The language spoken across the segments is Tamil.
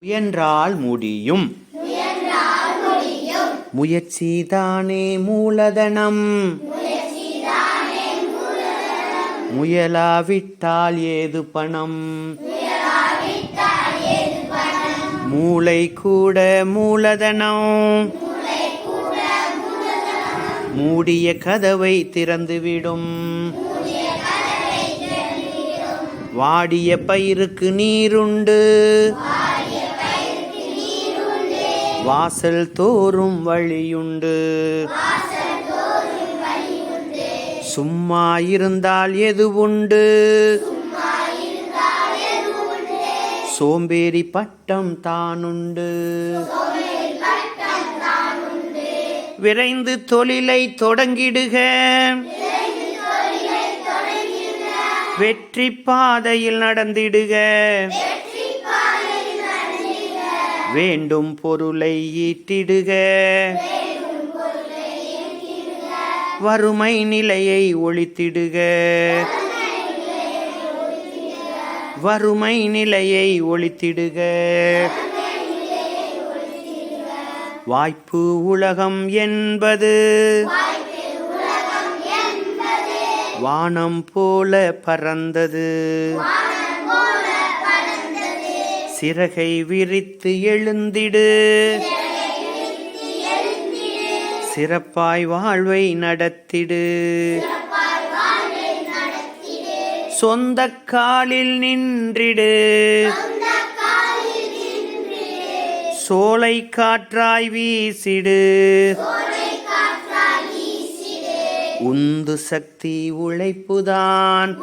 முயன்றால் முடியும். முயற்சிதானே மூலதனம். முயலாவிட்டால் ஏது பணம். மூளை கூட மூலதனம். மூடிய கதவை திறந்துவிடும். வாடிய பயிருக்கு நீருண்டு. வாசல் தோறும் வழியுண்டு. சும்மா இருந்தால் எது உண்டு? சோம்பேறி பட்டம் தானுண்டு. விரைந்து தொழிலை தொடங்கிடுக. வெற்றி பாதையில் நடந்திடுக. வேண்டும் பொருளை ஈட்டிடுக. வறுமை நிலையை ஒழித்திடுக. வறுமை நிலையை ஒழித்திடுக. வாய்ப்பு உலகம் என்பது. வானம் போல பறந்தது. சிறகை விரித்து எழுந்திடு. சிறப்பாய் வாழ்வை நடத்திடு. சொந்த காலில் நின்றிடு. சோலை காற்றாய் வீசிடு. உந்து சக்தி உழைப்புதான்.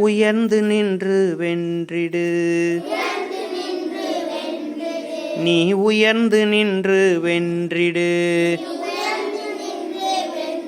உயர்ந்து நின்று வென்றிடு. நீ உயர்ந்து நின்று வென்றிடு.